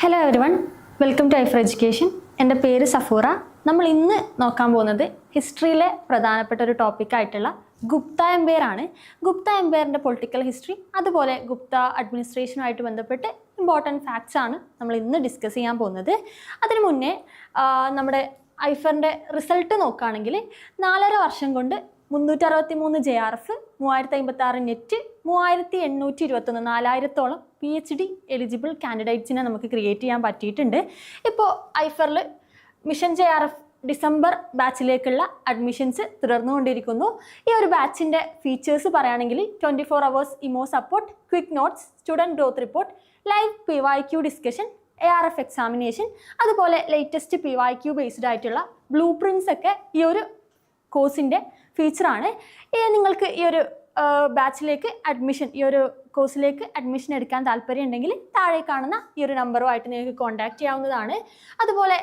Hello everyone welcome to ഐഫർ education എന്റെ പേര് സഫൂറ. നമ്മൾ ഇന്ന് നോക്കാൻ പോകുന്നത് ഹിസ്റ്ററിയിലെ പ്രധാനപ്പെട്ട ഒരു ടോപ്പിക്കായിട്ടുള്ള ഗുപ്ത എംപയർ ആണ്. ഗുപ്ത എംപയറിന്റെ പൊളിറ്റിക്കൽ ഹിസ്റ്ററി അതുപോലെ ഗുപ്ത അഡ്മിനിസ്ട്രേഷനുമായിട്ട് ബന്ധപ്പെട്ട് ഇമ്പോർട്ടന്റ് ഫാക്ട്സ് ആണ് നമ്മൾ ഇന്ന് ഡിസ്കസ് ചെയ്യാൻ പോകുന്നത്. അതിനു മുന്നേ നമ്മുടെ ഐഫറിന്റെ റിസൾട്ട് നോക്കുകയാണെങ്കിൽ നാലര വർഷം കൊണ്ട് മുന്നൂറ്റി അറുപത്തി മൂന്ന് ജെ ആർ എഫ് മൂവായിരത്തി അമ്പത്തി ആറ് നെറ്റ് മൂവായിരത്തി എണ്ണൂറ്റി ഇരുപത്തൊന്ന് നാലായിരത്തോളം പി എച്ച് ഡി എലിജിബിൾ കാൻഡിഡേറ്റ്സിനെ നമുക്ക് ക്രിയേറ്റ് ചെയ്യാൻ പറ്റിയിട്ടുണ്ട്. ഇപ്പോൾ ഐഫറിൽ mission J R F December ബാച്ചിലേക്കുള്ള admissions തുടർന്നുകൊണ്ടിരിക്കുന്നു. ഈ ഒരു ബാച്ചിന്റെ ഫീച്ചേഴ്സ് പറയുകയാണെങ്കിൽ twenty four hours emo support quick notes student growth report live P Y Q discussion A R F examination അതുപോലെ latest P Y Q based ആയിട്ടുള്ള blueprints ഒക്കെ ഈ ഒരു കോഴ്സിന്റെ ഫീച്ചറാണ് നിങ്ങൾക്ക് ഈ ഒരു ബാച്ചിലേക്ക് അഡ്മിഷൻ ഈ ഒരു കോഴ്സിലേക്ക് അഡ്മിഷൻ എടുക്കാൻ താല്പര്യം ഉണ്ടെങ്കിൽ താഴെ കാണുന്ന ഈ ഒരു നമ്പറുമായിട്ട് നിങ്ങൾക്ക് കോൺടാക്റ്റ് ചെയ്യാവുന്നതാണ്. അതുപോലെ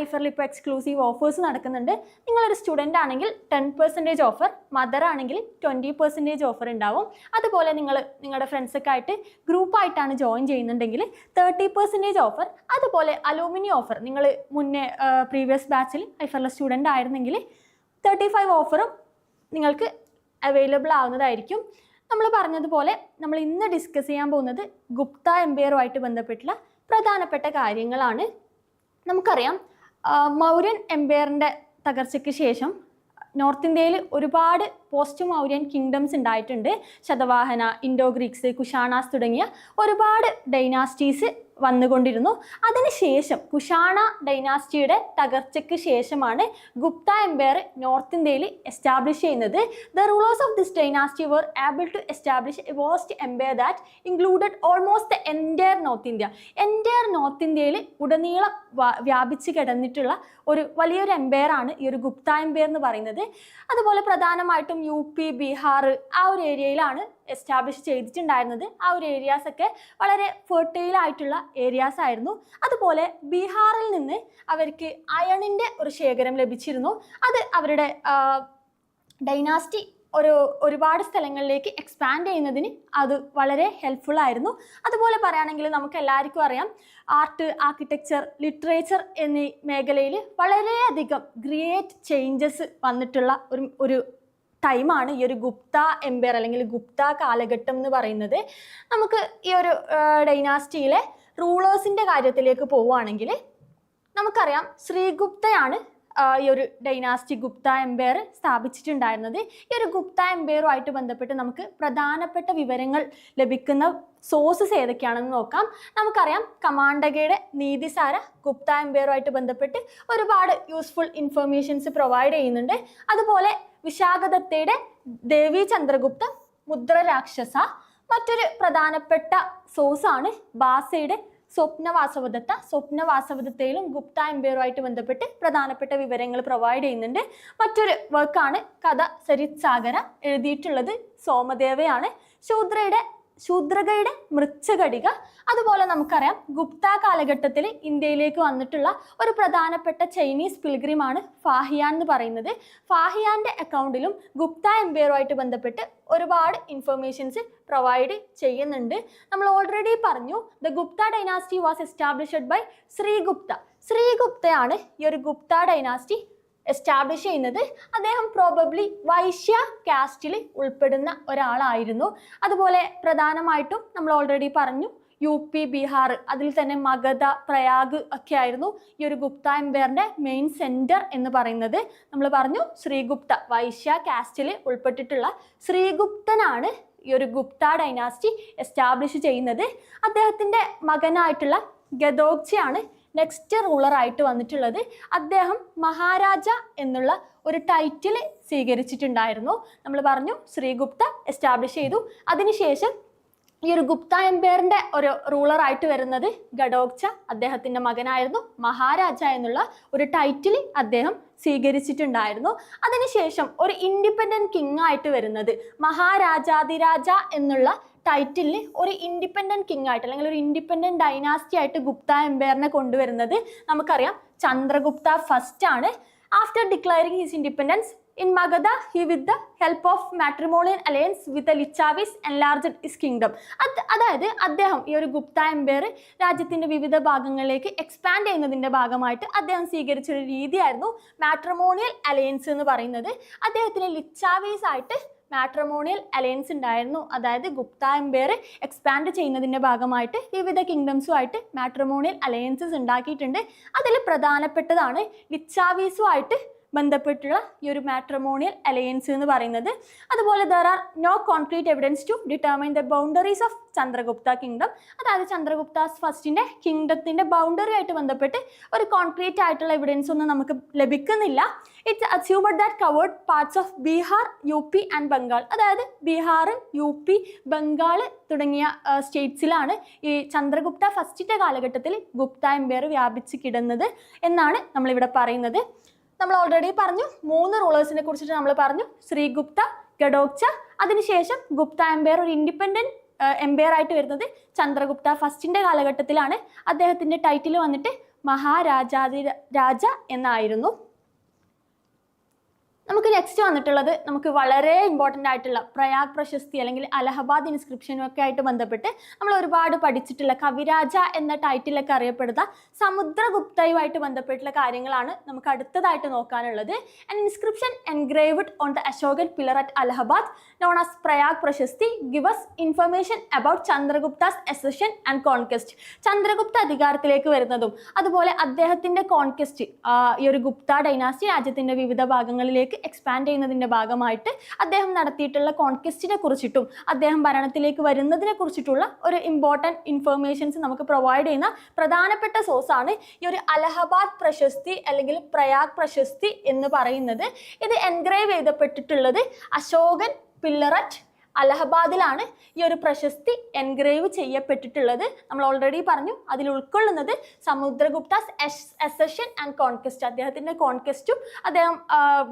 ഐഫറിൽ ഇപ്പോൾ എക്സ്ക്ലൂസീവ് ഓഫേഴ്സ് നടക്കുന്നുണ്ട്. നിങ്ങളൊരു സ്റ്റുഡന്റ് ആണെങ്കിൽ ടെൻ പെർസെന്റേജ് ഓഫർ മദർ ആണെങ്കിൽ ട്വന്റി പെർസെന്റേജ് ഓഫർ ഉണ്ടാവും. അതുപോലെ നിങ്ങൾ നിങ്ങളുടെ ഫ്രണ്ട്സൊക്കെ ആയിട്ട് ഗ്രൂപ്പായിട്ടാണ് ജോയിൻ ചെയ്യുന്നുണ്ടെങ്കിൽ തേർട്ടി പെർസെന്റേജ് ഓഫർ അതുപോലെ അലൂമിനി ഓഫർ നിങ്ങൾ മുന്നേ പ്രീവിയസ് ബാച്ചിൽ ഐഫറിലെ സ്റ്റുഡന്റ് ആയിരുന്നെങ്കിൽ തേർട്ടി ഫൈവ് ഓഫറും നിങ്ങൾക്ക് അവൈലബിൾ ആവുന്നതായിരിക്കും. നമ്മൾ പറഞ്ഞതുപോലെ നമ്മൾ ഇന്ന് ഡിസ്കസ് ചെയ്യാൻ പോകുന്നത് ഗുപ്ത എംപയറുമായിട്ട് ബന്ധപ്പെട്ടുള്ള പ്രധാനപ്പെട്ട കാര്യങ്ങളാണ്. നമുക്കറിയാം മൗര്യൻ എംപയറിന്റെ തകർച്ചയ്ക്ക് ശേഷം നോർത്ത് ഇന്ത്യയിൽ ഒരുപാട് പോസ്റ്റ് മൗര്യൻ കിങ്ഡംസ് ഉണ്ടായിട്ടുണ്ട്. ശതവാഹന ഇൻഡോ ഗ്രീക്സ് കുഷാണാസ് തുടങ്ങിയ ഒരുപാട് ഡൈനാസ്റ്റീസ് വന്നുകൊണ്ടിരുന്നു. അതിനുശേഷം കുഷാണ ഡൈനാസ്റ്റിയുടെ തകർച്ചയ്ക്ക് ശേഷമാണ് ഗുപ്ത എംപയർ നോർത്ത് ഇന്ത്യയിൽ എസ്റ്റാബ്ലിഷ് ചെയ്യുന്നത്. The rulers of this dynasty were able to establish a vast empire that included almost entire north India entire north ഇന്ത്യയിൽ ഉടനീളം വ്യാപിച്ച് കിടന്നിട്ടുള്ള ഒരു വലിയൊരു എംപയർ ആണ് ഈ ഒരു ഗുപ്ത എംപയർ എന്ന് പറയുന്നത്. അതുപോലെ പ്രധാനമായിട്ടും യു പി ബീഹാർ ആ ഒരു ഏരിയയിലാണ് എസ്റ്റാബ്ലിഷ് ചെയ്തിട്ടുണ്ടായിരുന്നത്. ആ ഒരു ഏരിയാസ് ഒക്കെ വളരെ ഫെർട്ടൈൽ ആയിട്ടുള്ള ഏരിയാസ് ആയിരുന്നു. അതുപോലെ ബീഹാറിൽ നിന്ന് അവർക്ക് അയണിന്റെ ഒരു ശേഖരം ലഭിച്ചിരുന്നു. അത് അവരുടെ ഡൈനാസ്റ്റി ഒരു ഒരുപാട് സ്ഥലങ്ങളിലേക്ക് എക്സ്പാൻഡ് ചെയ്യുന്നതിന് അത് വളരെ ഹെൽപ്ഫുൾ ആയിരുന്നു. അതുപോലെ പറയുകയാണെങ്കിൽ നമുക്ക് എല്ലാവർക്കും അറിയാം ആർട്ട് ആർക്കിടെക്ചർ ലിറ്ററേച്ചർ എന്നീ മേഖലയിൽ വളരെയധികം ഗ്രേറ്റ് ചേഞ്ചസ് വന്നിട്ടുള്ള ഒരു ഒരു ടൈമാണ് ഈ ഒരു ഗുപ്ത എംപയർ അല്ലെങ്കിൽ ഗുപ്ത കാലഘട്ടം എന്ന് പറയുന്നത്. നമുക്ക് ഈ ഒരു ഡൈനാസ്റ്റിയിലെ റൂളേഴ്സിന്റെ കാര്യത്തിലേക്ക് പോവുകയാണെങ്കിൽ നമുക്കറിയാം ശ്രീഗുപ്തയാണ് ഈ ഒരു ഡൈനാസ്റ്റി ഗുപ്ത എംപയർ സ്ഥാപിച്ചിട്ടുണ്ടായിരുന്നത്. ഈ ഒരു ഗുപ്ത എംപയറുമായിട്ട് ബന്ധപ്പെട്ട് നമുക്ക് പ്രധാനപ്പെട്ട വിവരങ്ങൾ ലഭിക്കുന്ന സോഴ്സസ് ഏതൊക്കെയാണെന്ന് നോക്കാം. നമുക്കറിയാം കമാണ്ടകയുടെ നീതിസാര ഗുപ്ത എംപയറുമായിട്ട് ബന്ധപ്പെട്ട് ഒരുപാട് യൂസ്ഫുൾ ഇൻഫർമേഷൻസ് പ്രൊവൈഡ് ചെയ്യുന്നുണ്ട്. അതുപോലെ വിശാഖദത്തയുടെ ദേവി ചന്ദ്രഗുപ്ത മുദ്ര രാക്ഷസ മറ്റൊരു പ്രധാനപ്പെട്ട സോഴ്സാണ് ബാസയുടെ സ്വപ്നവാസവദത്ത സ്വപ്നവാസവദത്തയിലും ഗുപ്ത എംപയറുമായിട്ട് ബന്ധപ്പെട്ട് പ്രധാനപ്പെട്ട വിവരങ്ങൾ പ്രൊവൈഡ് ചെയ്യുന്നുണ്ട്. മറ്റൊരു വർക്കാണ് കഥ സരിത് സാഗര എഴുതിയിട്ടുള്ളത് സോമദേവയാണ്. ശൂദ്രയുടെ ശൂദ്രകയുടെ മൃച്ഛകടിക. അതുപോലെ നമുക്കറിയാം ഗുപ്ത കാലഘട്ടത്തിൽ ഇന്ത്യയിലേക്ക് വന്നിട്ടുള്ള ഒരു പ്രധാനപ്പെട്ട ചൈനീസ് പിൽഗ്രിമാണ് ഫാഹിയാൻ എന്ന് പറയുന്നത്. ഫാഹിയാന്റെ അക്കൗണ്ടിലും ഗുപ്ത എംപയറുമായിട്ട് ബന്ധപ്പെട്ട് ഒരുപാട് ഇൻഫർമേഷൻസ് പ്രൊവൈഡ് ചെയ്യുന്നുണ്ട്. നമ്മൾ ഓൾറെഡി പറഞ്ഞു the Gupta dynasty was established by Srigupta. ശ്രീഗുപ്തയാണ് ഈ ഒരു ഗുപ്ത ഡൈനാസ്റ്റി എസ്റ്റാബ്ലിഷ് ചെയ്യുന്നത് അദ്ദേഹം പ്രോബബ്ലി വൈശ്യ കാസ്റ്റിൽ ഉൾപ്പെടുന്ന ഒരാളായിരുന്നു. അതുപോലെ പ്രധാനമായിട്ടും നമ്മൾ ഓൾറെഡി പറഞ്ഞു യു പി ബീഹാർ അതിൽ തന്നെ മഗധ പ്രയാഗ് ഒക്കെ ആയിരുന്നു ഈ ഒരു ഗുപ്ത എംപയറിന്റെ മെയിൻ സെന്റർ എന്ന് പറയുന്നത്. നമ്മൾ പറഞ്ഞു ശ്രീഗുപ്ത വൈശ്യ കാസ്റ്റിൽ ഉൾപ്പെട്ടിട്ടുള്ള ശ്രീഗുപ്തനാണ് ഈ ഒരു ഗുപ്ത ഡൈനാസ്റ്റി എസ്റ്റാബ്ലിഷ് ചെയ്യുന്നത്. അദ്ദേഹത്തിന്റെ മകനായിട്ടുള്ള ഗദോഗ്ചയാണ് നെക്സ്റ്റ് റൂളറായിട്ട് വന്നിട്ടുള്ളത് അദ്ദേഹം മഹാരാജ എന്നുള്ള ഒരു ടൈറ്റിൽ സ്വീകരിച്ചിട്ടുണ്ടായിരുന്നു. നമ്മൾ പറഞ്ഞു ശ്രീഗുപ്ത എസ്റ്റാബ്ലിഷ് ചെയ്തു. അതിനുശേഷം ഈ ഒരു ഗുപ്ത എംപയറിന്റെ ഒരു റൂളറായിട്ട് വരുന്നത് ഗഡോക്ച അദ്ദേഹത്തിന്റെ മകനായിരുന്നു. മഹാരാജ എന്നുള്ള ഒരു ടൈറ്റിൽ അദ്ദേഹം സ്വീകരിച്ചിട്ടുണ്ടായിരുന്നു. അതിനുശേഷം ഒരു ഇൻഡിപെൻഡന്റ് കിങ് ആയിട്ട് വരുന്നത് മഹാരാജാതിരാജ എന്നുള്ള ടൈറ്റിലിൽ ഒരു ഇൻഡിപെൻഡന്റ് കിങ് ആയിട്ട് അല്ലെങ്കിൽ ഒരു ഇൻഡിപെൻഡന്റ് ഡൈനാസ്റ്റി ആയിട്ട് ഗുപ്ത എംപയറിനെ കൊണ്ടുവരുന്നത് നമുക്കറിയാം. ചന്ദ്രഗുപ്ത ഫസ്റ്റ് ആണ്. After declaring his independence in Magadha he with the help of matrimonial alliance with the Licchavis enlarged his kingdom അത് അതായത് അദ്ദേഹം ഈ ഒരു ഗുപ്ത എംപയർ രാജ്യത്തിന്റെ വിവിധ ഭാഗങ്ങളിലേക്ക് എക്സ്പാൻഡ് ചെയ്യുന്നതിന്റെ ഭാഗമായിട്ട് അദ്ദേഹം സ്വീകരിച്ചൊരു രീതിയായിരുന്നു മാട്രിമോണിയൽ അലയൻസ് എന്ന് പറയുന്നത്. അദ്ദേഹത്തിന് ലിച്ചാവീസ് ആയിട്ട് മാട്രിമോണിയൽ അലയൻസ് ഉണ്ടായിരുന്നു. അതായത് ഗുപ്ത എംപയർ എക്സ്പാൻഡ് ചെയ്യുന്നതിന്റെ ഭാഗമായിട്ട് വിവിധ കിങ്ഡംസുമായിട്ട് മാട്രമോണിയൽ അലയൻസസ് ഉണ്ടാക്കിയിട്ടുണ്ട്. അതിൽ പ്രധാനപ്പെട്ടതാണ് ലിച്ചാവീസുമായിട്ട് ബന്ധപ്പെട്ടുള്ള ഈ ഒരു മാട്രമോണിയൽ അലയൻസ് എന്ന് പറയുന്നത്. അതുപോലെ there are no concrete evidence to determine the boundaries of Chandragupta kingdom അതായത് ചന്ദ്രഗുപ്താസ് ഫസ്റ്റിന്റെ കിങ്ഡത്തിന്റെ ബൗണ്ടറി ആയിട്ട് ബന്ധപ്പെട്ട് ഒരു കോൺക്രീറ്റ് ആയിട്ടുള്ള എവിഡൻസ് ഒന്നും നമുക്ക് ലഭിക്കുന്നില്ല. It's assumed that covered parts of Bihar U P and Bengal അതായത് ബീഹാർ യു പി ബംഗാൾ തുടങ്ങിയ സ്റ്റേറ്റ്സിലാണ് ഈ ചന്ദ്രഗുപ്ത ഫസ്റ്റിന്റെ കാലഘട്ടത്തിൽ ഗുപ്ത എംപയർ വ്യാപിച്ച് കിടന്നത് എന്നാണ് നമ്മളിവിടെ പറയുന്നത്. നമ്മൾ ഓൾറെഡി പറഞ്ഞു മൂന്ന് റൂളേഴ്സിനെ കുറിച്ചിട്ട് നമ്മൾ പറഞ്ഞു. ശ്രീഗുപ്ത ഗഡോക്ച അതിനുശേഷം ഗുപ്ത എംപയർ ഒരു ഇൻഡിപെൻഡന്റ് എംപയർ ആയിട്ട് വരുന്നത് ചന്ദ്രഗുപ്ത ഫസ്റ്റിന്റെ കാലഘട്ടത്തിലാണ്. അദ്ദേഹത്തിന്റെ ടൈറ്റിൽ വന്നിട്ട് മഹാരാജാതി രാജ എന്നായിരുന്നു. നമുക്ക് നെക്സ്റ്റ് വന്നിട്ടുള്ളത് നമുക്ക് വളരെ ഇമ്പോർട്ടന്റ് ആയിട്ടുള്ള പ്രയാഗ് പ്രശസ്തി അല്ലെങ്കിൽ അലഹബാദ് ഇൻസ്ക്രിപ്ഷനും ഒക്കെ ആയിട്ട് ബന്ധപ്പെട്ട് നമ്മൾ ഒരുപാട് പഠിച്ചിട്ടുള്ള കവിരാജ എന്ന ടൈറ്റിലൊക്കെ അറിയപ്പെടുന്ന സമുദ്രഗുപ്തയുമായിട്ട് ബന്ധപ്പെട്ടുള്ള കാര്യങ്ങളാണ് നമുക്ക് അടുത്തതായിട്ട് നോക്കാനുള്ളത്. And inscription engraved on the Ashokan pillar at Allahabad known as Prayag Prashasti gives information about Chandragupta's accession and conquest Chandragupta അധികാരത്തിലേക്ക് വരുന്നതും അതുപോലെ അദ്ദേഹത്തിന്റെ കോൺകെസ്റ്റ് ഈ ഒരു ഗുപ്ത ഡൈനാസ്റ്റി രാജ്യത്തിന്റെ വിവിധ ഭാഗങ്ങളിലേക്ക് എക്സ്പാൻഡ് ചെയ്യുന്നതിന്റെ ഭാഗമായിട്ട് അദ്ദേഹം നടത്തിയിട്ടുള്ള കോൺക്വസ്റ്റിനെ കുറിച്ചിട്ടും അദ്ദേഹം ഭരണത്തിലേക്ക് വരുന്നതിനെ കുറിച്ചിട്ടുള്ള ഒരു ഇമ്പോർട്ടന്റ് ഇൻഫർമേഷൻസ് നമുക്ക് പ്രൊവൈഡ് ചെയ്യുന്ന പ്രധാനപ്പെട്ട സോഴ്സാണ് ഈ ഒരു അലഹബാദ് പ്രശസ്തി അല്ലെങ്കിൽ പ്രയാഗ് പ്രശസ്തി എന്ന് പറയുന്നത്. ഇത് എൻഗ്രേവ് ചെയ്തപ്പെട്ടിട്ടുള്ളത് അശോകൻ പില്ലററ്റ് അലഹബാദിലാണ് ഈ ഒരു പ്രശസ്തി എൻഗ്രേവ് ചെയ്യപ്പെട്ടിട്ടുള്ളത്. നമ്മൾ ഓൾറെഡി പറഞ്ഞു അതിൽ ഉൾക്കൊള്ളുന്നത് സമുദ്രഗുപ്താസ് എസഷൻ ആൻഡ് കോൺക്വസ്റ്റ് അദ്ദേഹത്തിന്റെ കോൺക്വസ്റ്റും അദ്ദേഹം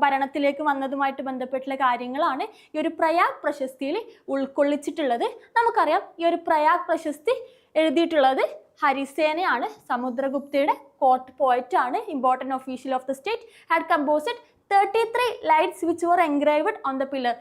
ഭരണത്തിലേക്ക് വന്നതുമായിട്ട് ബന്ധപ്പെട്ടുള്ള കാര്യങ്ങളാണ് ഈ ഒരു പ്രയാഗ് പ്രശസ്തിയിൽ ഉൾക്കൊള്ളിച്ചിട്ടുള്ളത്. നമുക്കറിയാം ഈ ഒരു പ്രയാഗ് പ്രശസ്തി എഴുതിയിട്ടുള്ളത് ഹരിസേനയാണ്. സമുദ്രഗുപ്തയുടെ കോർട്ട് പോയറ്റ് ആണ്. Important official of the state had composed thirty three lines which were engraved on the pillar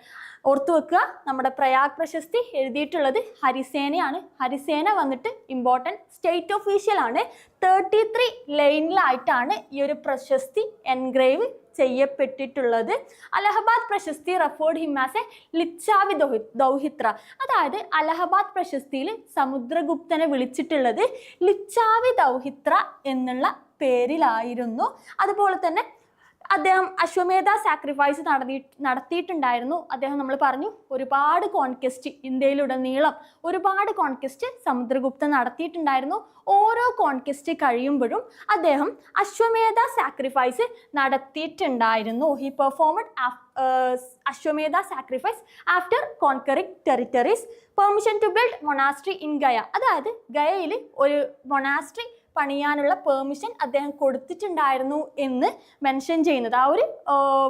ഓർത്തു വെക്കുക. നമ്മുടെ പ്രയാഗ് പ്രശസ്തി എഴുതിയിട്ടുള്ളത് ഹരിസേനയാണ്. ഹരിസേന വന്നിട്ട് ഇമ്പോർട്ടന്റ് സ്റ്റേറ്റ് ഓഫീഷ്യൽ ആണ്. തേർട്ടി ത്രീ ലൈനിലായിട്ടാണ് ഈ ഒരു Prashasti engrave ചെയ്യപ്പെട്ടിട്ടുള്ളത്. Allahabad Prashasti referred him as a Lichchhavi ദൗഹി dauhitra. അതായത് അലഹബാദ് പ്രശസ്തിയിൽ സമുദ്രഗുപ്തനെ വിളിച്ചിട്ടുള്ളത് ലിച്ചാവി ദൗഹിത്ര എന്നുള്ള പേരിലായിരുന്നു. അതുപോലെ തന്നെ അദ്ദേഹം അശ്വമേധ സാക്രിഫൈസ് നടത്തി നടത്തിയിട്ടുണ്ടായിരുന്നു. അദ്ദേഹം നമ്മൾ പറഞ്ഞു ഒരുപാട് കോൺക്വസ്റ്റ് ഇന്ത്യയിലുടനീളം ഒരുപാട് കോൺക്വസ്റ്റ് സമുദ്രഗുപ്ത നടത്തിയിട്ടുണ്ടായിരുന്നു. ഓരോ കോൺക്വസ്റ്റ് കഴിയുമ്പോഴും അദ്ദേഹം Ashwamedha sacrifice നടത്തിയിട്ടുണ്ടായിരുന്നു. He performed Ashvamedha sacrifice after conquering territories permission to build monastery in Gaya അതായത് ഗയയിൽ ഒരു മൊണാസ്ട്രി പണിയാനുള്ള പെർമിഷൻ അദ്ദേഹം കൊടുത്തിട്ടുണ്ടായിരുന്നു എന്ന് മെൻഷൻ ചെയ്യുന്നത്. ആ ഒരു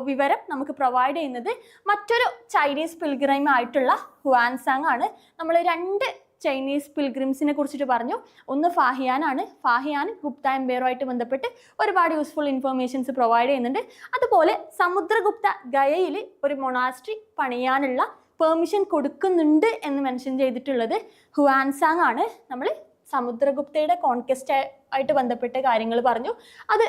വിവരം നമുക്ക് പ്രൊവൈഡ് ചെയ്യുന്നത് മറ്റൊരു ചൈനീസ് പിൽഗ്രൈം ആയിട്ടുള്ള ഹുവാൻസാങ് ആണ്. നമ്മൾ രണ്ട് ചൈനീസ് പിൽഗ്രിംസിനെ കുറിച്ചിട്ട് പറഞ്ഞു. ഒന്ന് ഫാഹിയാൻ ആണ്. ഫാഹിയാൻ ഗുപ്ത എംപയറുമായിട്ട് ബന്ധപ്പെട്ട് ഒരുപാട് യൂസ്ഫുൾ ഇൻഫർമേഷൻസ് പ്രൊവൈഡ് ചെയ്യുന്നുണ്ട്. അതുപോലെ സമുദ്രഗുപ്ത ഗയയിൽ ഒരു മൊണാസ്ട്രി പണിയാനുള്ള പെർമിഷൻ കൊടുക്കുന്നുണ്ട് എന്ന് മെൻഷൻ ചെയ്തിട്ടുള്ളത് ഹുവാൻസാങ് ആണ്. നമ്മൾ സമുദ്രഗുപ്തയുടെ കോൺക്വസ്റ്റ് ആയിട്ട് ബന്ധപ്പെട്ട കാര്യങ്ങൾ പറഞ്ഞു. അത്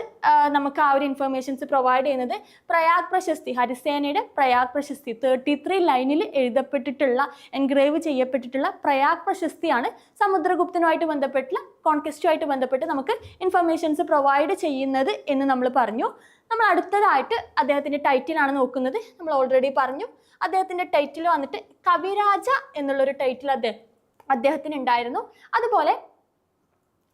നമുക്ക് ആ ഒരു ഇൻഫർമേഷൻസ് പ്രൊവൈഡ് ചെയ്യുന്നത് പ്രയാഗ് പ്രശസ്തി ഹരിസേനയുടെ പ്രയാഗ് പ്രശസ്തി തേർട്ടി ത്രീ ലൈനിൽ എഴുതപ്പെട്ടിട്ടുള്ള എൻഗ്രേവ് ചെയ്യപ്പെട്ടിട്ടുള്ള പ്രയാഗ് പ്രശസ്തിയാണ് സമുദ്രഗുപ്തനുമായിട്ട് ബന്ധപ്പെട്ടുള്ള കോൺകെസ്റ്റുമായിട്ട് ബന്ധപ്പെട്ട് നമുക്ക് ഇൻഫർമേഷൻസ് പ്രൊവൈഡ് ചെയ്യുന്നത് എന്ന് നമ്മൾ പറഞ്ഞു. നമ്മൾ അടുത്തതായിട്ട് അദ്ദേഹത്തിന്റെ ടൈറ്റിലാണ് നോക്കുന്നത്. നമ്മൾ ഓൾറെഡി പറഞ്ഞു. അദ്ദേഹത്തിന്റെ ടൈറ്റിൽ വന്നിട്ട് കവിരാജ എന്നുള്ളൊരു ടൈറ്റിൽ അദ്ദേഹം അദ്ദേഹത്തിന് ഉണ്ടായിരുന്നു അതുപോലെ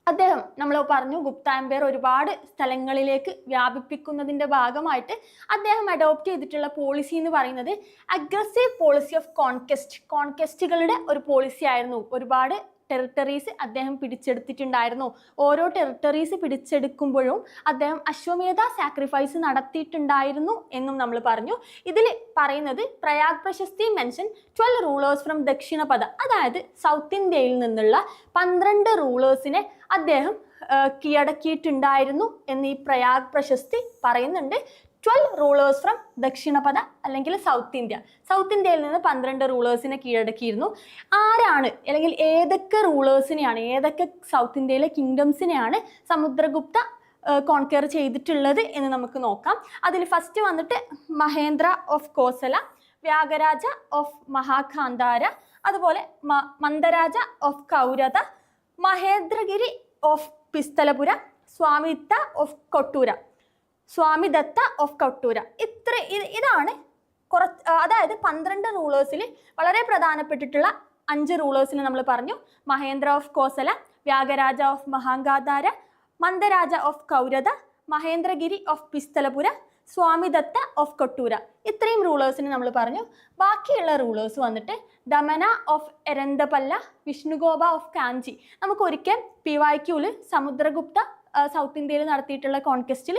അദ്ദേഹം നമ്മൾ പറഞ്ഞു ഗുപ്ത എംപയർ ഒരുപാട് സ്ഥലങ്ങളിലേക്ക് വ്യാപിപ്പിക്കുന്നതിന്റെ ഭാഗമായിട്ട് അദ്ദേഹം അഡോപ്റ്റ് ചെയ്തിട്ടുള്ള പോളിസി എന്ന് പറയുന്നത് അഗ്രസീവ് പോളിസി ഓഫ് കോൺകെസ്റ്റ് കോൺകെസ്റ്റുകളുടെ ഒരു പോളിസി ആയിരുന്നു. ഒരുപാട് ടെറിട്ടറീസ് അദ്ദേഹം പിടിച്ചെടുത്തിട്ടുണ്ടായിരുന്നു. ഓരോ ടെറിട്ടറീസ് പിടിച്ചെടുക്കുമ്പോഴും അദ്ദേഹം അശ്വമേധ സാക്രിഫൈസ് നടത്തിയിട്ടുണ്ടായിരുന്നു എന്നും നമ്മൾ പറഞ്ഞു. ഇതിൽ പറയുന്നത് Prayag Prashasti mention twelve rulers from Dakshinapatha അതായത് സൗത്ത് ഇന്ത്യയിൽ നിന്നുള്ള പന്ത്രണ്ട് റൂളേഴ്സിനെ അദ്ദേഹം കീഴടക്കിയിട്ടുണ്ടായിരുന്നു എന്ന് ഈ പ്രയാഗ് പ്രശസ്തി പറയുന്നുണ്ട്. ട്വൽവ് റൂളേഴ്സ് ഫ്രം ദക്ഷിണപഥ അല്ലെങ്കിൽ സൗത്ത് ഇന്ത്യ സൗത്ത് ഇന്ത്യയിൽ നിന്ന് പന്ത്രണ്ട് റൂളേഴ്സിനെ കീഴടക്കിയിരുന്നു. ആരാണ് അല്ലെങ്കിൽ ഏതൊക്കെ റൂളേഴ്സിനെയാണ് ഏതൊക്കെ സൗത്ത് ഇന്ത്യയിലെ കിങ്ഡംസിനെയാണ് സമുദ്രഗുപ്ത കോൺകെയർ ചെയ്തിട്ടുള്ളത് എന്ന് നമുക്ക് നോക്കാം. അതിൽ ഫസ്റ്റ് വന്നിട്ട് മഹേന്ദ്ര ഓഫ് കോസല വ്യാഗരാജ ഓഫ് മഹാഖാന്താര അതുപോലെ Mantaraja of Kaurala Mahendragiri of Pishtapura Swamidatta of Kottura Swamidatta of Kottura. ഇത്ര ഇതാണ് കുറച്ച് അതായത് പന്ത്രണ്ട് റൂളേഴ്സിൽ വളരെ പ്രധാനപ്പെട്ടിട്ടുള്ള അഞ്ച് റൂളേഴ്സിനെ നമ്മൾ പറഞ്ഞു. Mahendra of Kosala Vyaghraraja of Mahakantara Mantaraja of Kaurala Mahendragiri of Pishtapura Swamidatta of Kottura. ഇത്രയും റൂളേഴ്സിനെ നമ്മൾ പറഞ്ഞു. ബാക്കിയുള്ള റൂളേഴ്സ് വന്നിട്ട് ദമന ഓഫ് എരന്തപല്ല വിഷ്ണുഗോപ ഓഫ് കാഞ്ചി. നമുക്ക് ഒരിക്കൽ പി വായ്ക്കൂൽ സമുദ്രഗുപ്ത സൗത്ത് ഇന്ത്യയിൽ നടത്തിയിട്ടുള്ള കോൺക്വസ്റ്റിൽ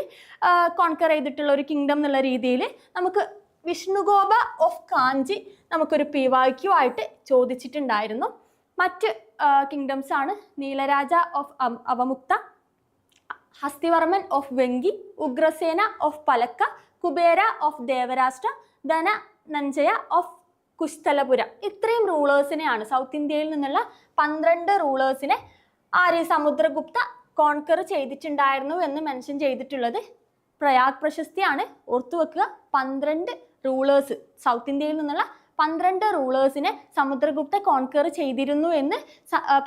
കോൺക്കർ ചെയ്തിട്ടുള്ള ഒരു കിങ്ഡം എന്നുള്ള രീതിയിൽ നമുക്ക് വിഷ്ണുഗോപ ഓഫ് കാഞ്ചി നമുക്കൊരു പി വാക്യു ആയിട്ട് ചോദിച്ചിട്ടുണ്ടായിരുന്നു. മറ്റ് കിങ്ഡംസ് ആണ് Nilaraja of Avamukta Hastivarman of Vengi Ugrasena of Palakka Kubera of Devarashtra Dhananjaya of കുശ്തലപുര ഇത്രയും റൂളേഴ്സിനെയാണ് സൗത്ത് ഇന്ത്യയിൽ നിന്നുള്ള പന്ത്രണ്ട് റൂളേഴ്സിനെ ആര്യ സമുദ്രഗുപ്ത കോൺക്കർ ചെയ്തിട്ടുണ്ടായിരുന്നു എന്ന് മെൻഷൻ ചെയ്തിട്ടുള്ളത് പ്രയാഗ് പ്രശസ്തിയാണ്. ഓർത്തു വെക്കുക പന്ത്രണ്ട് റൂളേഴ്സ് സൗത്ത് ഇന്ത്യയിൽ നിന്നുള്ള പന്ത്രണ്ട് റൂളേഴ്സിനെ സമുദ്രഗുപ്ത കോൺക്കർ ചെയ്തിരുന്നു എന്ന്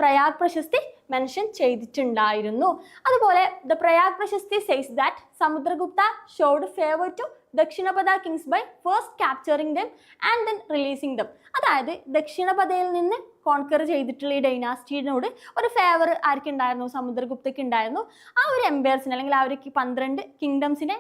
പ്രയാഗ് പ്രശസ്തി മെൻഷൻ ചെയ്തിട്ടുണ്ടായിരുന്നു. അതുപോലെ the Prayag Prashasti says that Samudragupta showed favour to Dakshinapatha kings by first capturing them and then releasing them അതായത് ദക്ഷിണപഥയിൽ നിന്ന് കോൺക്കർ ചെയ്തിട്ടുള്ള ഈ ഡൈനാസ്റ്റിനോട് ഒരു ഫേവർ ആർക്കുണ്ടായിരുന്നു? സമുദ്രഗുപ്തയ്ക്ക് ഉണ്ടായിരുന്നു. ആ ഒരു എംപയർസിനെ അല്ലെങ്കിൽ ആ ഒരു പന്ത്രണ്ട് കിങ്ഡംസിനെ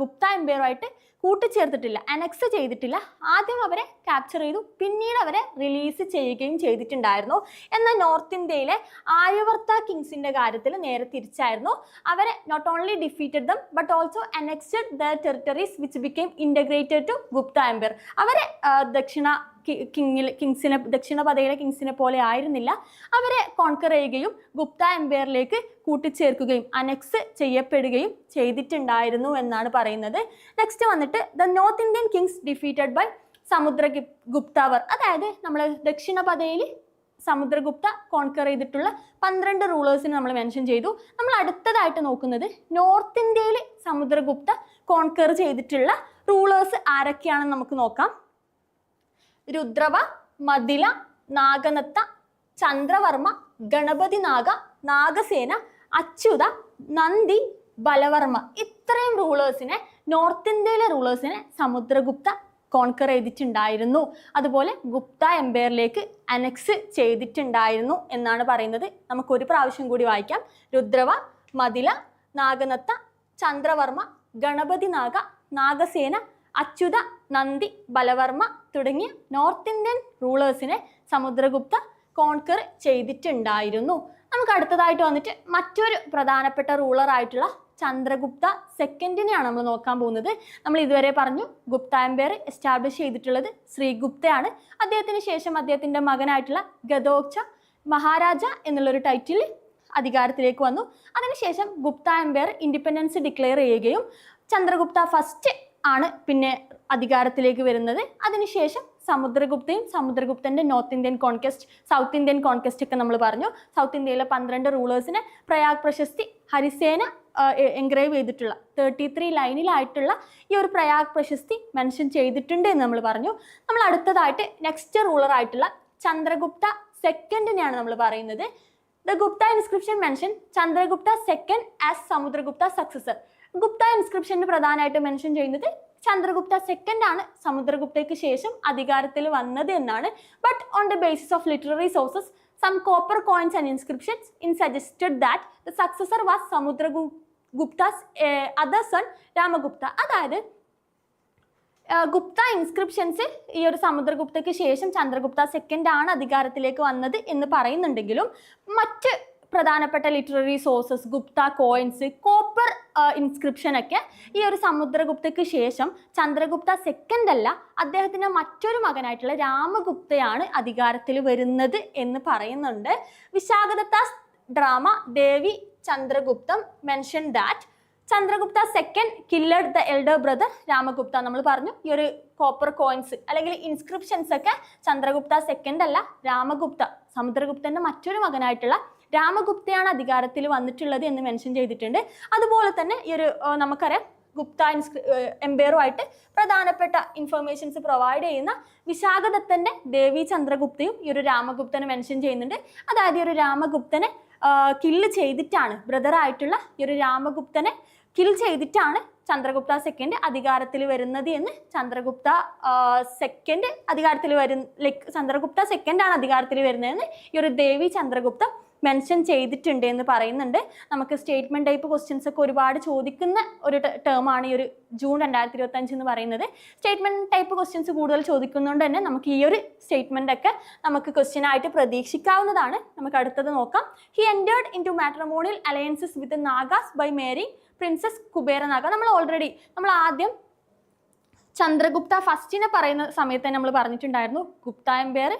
ഗുപ്ത എംപയറുമായിട്ട് കൂട്ടിച്ചേർത്തിട്ടില്ല അനക്സ് ചെയ്തിട്ടില്ല. ആദ്യം അവരെ ക്യാപ്ചർ ചെയ്തു പിന്നീട് അവരെ റിലീസ് ചെയ്യുകയും ചെയ്തിട്ടുണ്ടായിരുന്നു. എന്നാൽ നോർത്ത് ഇന്ത്യയിലെ ആര്യവർത്ത കിങ്സിന്റെ കാര്യത്തിൽ നേരെ തിരിച്ചായിരുന്നു. അവരെ not only defeated them but also annexed the territories which became integrated to Gupta empire അവരെ ദക്ഷിണ കിങ്ങിൽ കിങ്സിനെ ദക്ഷിണപഥയിലെ കിങ്സിനെ പോലെ ആയിരുന്നില്ല. അവരെ കോൺക്കർ ചെയ്യുകയും ഗുപ്ത എംപയറിലേക്ക് കൂട്ടിച്ചേർക്കുകയും അനക്സ് ചെയ്യപ്പെടുകയും ചെയ്തിട്ടുണ്ടായിരുന്നു എന്നാണ് പറയുന്നത്. നെക്സ്റ്റ് വന്നിട്ട് the north Indian kings defeated by Samudra Gupta were അതായത് നമ്മൾ ദക്ഷിണപഥയിൽ സമുദ്രഗുപ്ത കോൺക്കർ ചെയ്തിട്ടുള്ള പന്ത്രണ്ട് റൂളേഴ്സിനെ നമ്മൾ മെൻഷൻ ചെയ്തു. നമ്മൾ അടുത്തതായിട്ട് നോക്കുന്നത് നോർത്ത് ഇന്ത്യയിൽ സമുദ്രഗുപ്ത കോൺക്കർ ചെയ്തിട്ടുള്ള റൂളേഴ്സ് ആരൊക്കെയാണെന്ന് നമുക്ക് നോക്കാം. രുദ്രവ മതില നാഗനത്ത ചന്ദ്രവർമ്മ ഗണപതി നാഗ നാഗസേന അച്യുത നന്ദി ബലവർമ്മ. ഇത്രയും റൂളേഴ്സിനെ നോർത്ത് ഇന്ത്യയിലെ റൂളേഴ്സിനെ സമുദ്രഗുപ്ത കോൺക്കർ ചെയ്തിട്ടുണ്ടായിരുന്നു. അതുപോലെ ഗുപ്ത എംപയറിലേക്ക് അനക്സ് ചെയ്തിട്ടുണ്ടായിരുന്നു എന്നാണ് പറയുന്നത്. നമുക്കൊരു പ്രാവശ്യം കൂടി വായിക്കാം. രുദ്രവ മതില നാഗനത്ത ചന്ദ്രവർമ്മ ഗണപതി നാഗ നാഗസേന അച്യുത നന്ദി ബലവർമ്മ തുടങ്ങിയ നോർത്ത് ഇന്ത്യൻ റൂളേഴ്സിനെ സമുദ്രഗുപ്ത കോൺക്കർ ചെയ്തിട്ടുണ്ടായിരുന്നു. നമുക്ക് അടുത്തതായിട്ട് വന്നിട്ട് മറ്റൊരു പ്രധാനപ്പെട്ട റൂളർ ആയിട്ടുള്ള ചന്ദ്രഗുപ്ത സെക്കൻഡിനെയാണ് നമ്മൾ നോക്കാൻ പോകുന്നത്. നമ്മൾ ഇതുവരെ പറഞ്ഞു ഗുപ്ത എംപയർ എസ്റ്റാബ്ലിഷ് ചെയ്തിട്ടുള്ളത് ശ്രീഗുപ്തയാണ്. അദ്ദേഹത്തിന് ശേഷം അദ്ദേഹത്തിന്റെ മകനായിട്ടുള്ള ഗതോക്ച മഹാരാജ എന്നുള്ളൊരു ടൈറ്റിൽ അധികാരത്തിലേക്ക് വന്നു. അതിനുശേഷം ഗുപ്ത എംപയർ ഇൻഡിപെൻഡൻസ് ഡിക്ലെയർ ചെയ്യുകയും ചന്ദ്രഗുപ്ത ഫസ്റ്റ് ആണ് പിന്നെ അധികാരത്തിലേക്ക് വരുന്നത്. അതിനുശേഷം സമുദ്രഗുപ്തയും സമുദ്രഗുപ്തന്റെ north Indian conquest south Indian conquest ഒക്കെ നമ്മൾ പറഞ്ഞു. സൗത്ത് ഇന്ത്യയിലെ പന്ത്രണ്ട് റൂളേഴ്സിന് പ്രയാഗ് പ്രശസ്തി ഹരിസേന എൻഗ്രേവ് ചെയ്തിട്ടുള്ള തേർട്ടി ത്രീ ലൈനിലായിട്ടുള്ള ഈ ഒരു പ്രയാഗ് പ്രശസ്തി മെൻഷൻ ചെയ്തിട്ടുണ്ട് എന്ന് നമ്മൾ പറഞ്ഞു. നമ്മൾ അടുത്തതായിട്ട് നെക്സ്റ്റ് റൂളർ ആയിട്ടുള്ള ചന്ദ്രഗുപ്ത സെക്കൻഡിനെയാണ് നമ്മൾ പറയുന്നത്. The Gupta inscription mention Chandragupta second as Samudragupta successor Gupta ഇൻസ്ക്രിപ്ഷനിൽ പ്രധാനമായിട്ട് മെൻഷൻ ചെയ്യുന്നത് ചന്ദ്രഗുപ്ത സെക്കൻഡ് ആണ്. സമുദ്രഗുപ്തയ്ക്ക് ശേഷം അധികാരത്തിൽ വന്നത് എന്നാണ്. But on the basis of literary sources some copper coins and inscriptions in suggested that the successor was Samudragupta's other son Ramagupta. അതായത് Gupta inscriptions ഈ ഒരു സമുദ്രഗുപ്തയ്ക്ക് ശേഷം ചന്ദ്രഗുപ്ത സെക്കൻഡ് ആണ് അധികാരത്തിലേക്ക് വന്നത് എന്ന് പറയുന്നുണ്ടെങ്കിലും മറ്റ് പ്രധാനപ്പെട്ട literary sources Gupta coins copper inscription ഒക്കെ ഈ ഒരു സമുദ്രഗുപ്തയ്ക്ക് ശേഷം ചന്ദ്രഗുപ്ത സെക്കൻഡ് അല്ല അദ്ദേഹത്തിന്റെ മറ്റൊരു മകനായിട്ടുള്ള രാമഗുപ്തയാണ് അധികാരത്തിൽ വരുന്നത് എന്ന് പറയുന്നുണ്ട്. Vishakhadatta drama Devi Chandraguptam mention that Chandragupta second killed the elder brother Ramagupta നമ്മൾ പറഞ്ഞു. ഈ ഒരു കോപ്പർ കോയിൻസ് അല്ലെങ്കിൽ ഇൻസ്ക്രിപ്ഷൻസ് ഒക്കെ ചന്ദ്രഗുപ്ത സെക്കൻഡ് അല്ല രാമഗുപ്ത സമുദ്രഗുപ്തന്റെ മറ്റൊരു മകനായിട്ടുള്ള രാമഗുപ്തയാണ് അധികാരത്തിൽ വന്നിട്ടുള്ളത് എന്ന് മെൻഷൻ ചെയ്തിട്ടുണ്ട്. അതുപോലെ തന്നെ ഈ ഒരു നമുക്കറിയാം ഗുപ്ത ഇൻസ്ക്രി എംപയറുമായിട്ട് പ്രധാനപ്പെട്ട ഇൻഫർമേഷൻസ് പ്രൊവൈഡ് ചെയ്യുന്ന വിശാഖദത്തന്റെ ദേവി ചന്ദ്രഗുപ്തയും ഈ ഒരു രാമഗുപ്തനെ മെൻഷൻ ചെയ്യുന്നുണ്ട്. അതായത് ഈ ഒരു രാമഗുപ്തനെ കില്ല് ചെയ്തിട്ടാണ് ബ്രദറായിട്ടുള്ള ഈ ഒരു രാമഗുപ്തനെ കിൽ ചെയ്തിട്ടാണ് ചന്ദ്രഗുപ്ത സെക്കൻഡ് അധികാരത്തിൽ വരുന്നത് എന്ന് ചന്ദ്രഗുപ്ത സെക്കൻഡ് അധികാരത്തിൽ വരുന്ന ലൈക്ക് ചന്ദ്രഗുപ്ത സെക്കൻഡാണ് അധികാരത്തിൽ വരുന്നതെന്ന് ഈ ഒരു ദേവി ചന്ദ്രഗുപ്ത മെൻഷൻ ചെയ്തിട്ടുണ്ട് എന്ന് പറയുന്നുണ്ട്. നമുക്ക് സ്റ്റേറ്റ്മെന്റ് ടൈപ്പ് ക്വസ്റ്റ്യൻസ് ഒക്കെ ഒരുപാട് ചോദിക്കുന്ന ഒരു ടേം ആണ് ഈ ഒരു ജൂൺ രണ്ടായിരത്തി ഇരുപത്തി അഞ്ച് എന്ന് പറയുന്നത്. സ്റ്റേറ്റ്മെന്റ് ടൈപ്പ് ക്വസ്റ്റ്യൻസ് കൂടുതൽ ചോദിക്കുന്നതുകൊണ്ട് തന്നെ നമുക്ക് ഈ ഒരു സ്റ്റേറ്റ്മെന്റ് ഒക്കെ നമുക്ക് ക്വസ്റ്റ്യൻ ആയിട്ട് പ്രതീക്ഷിക്കാവുന്നതാണ്. നമുക്ക് അടുത്തത് നോക്കാം. He entered into matrimonial alliances with Nagas by marry princess Kubera Naga നമ്മൾ ഓൾറെഡി നമ്മൾ ആദ്യം ചന്ദ്രഗുപ്ത ഫസ്റ്റിനെ പറയുന്ന സമയത്ത് നമ്മൾ പറഞ്ഞിട്ടുണ്ടായിരുന്നു. ഗുപ്ത എംപയർ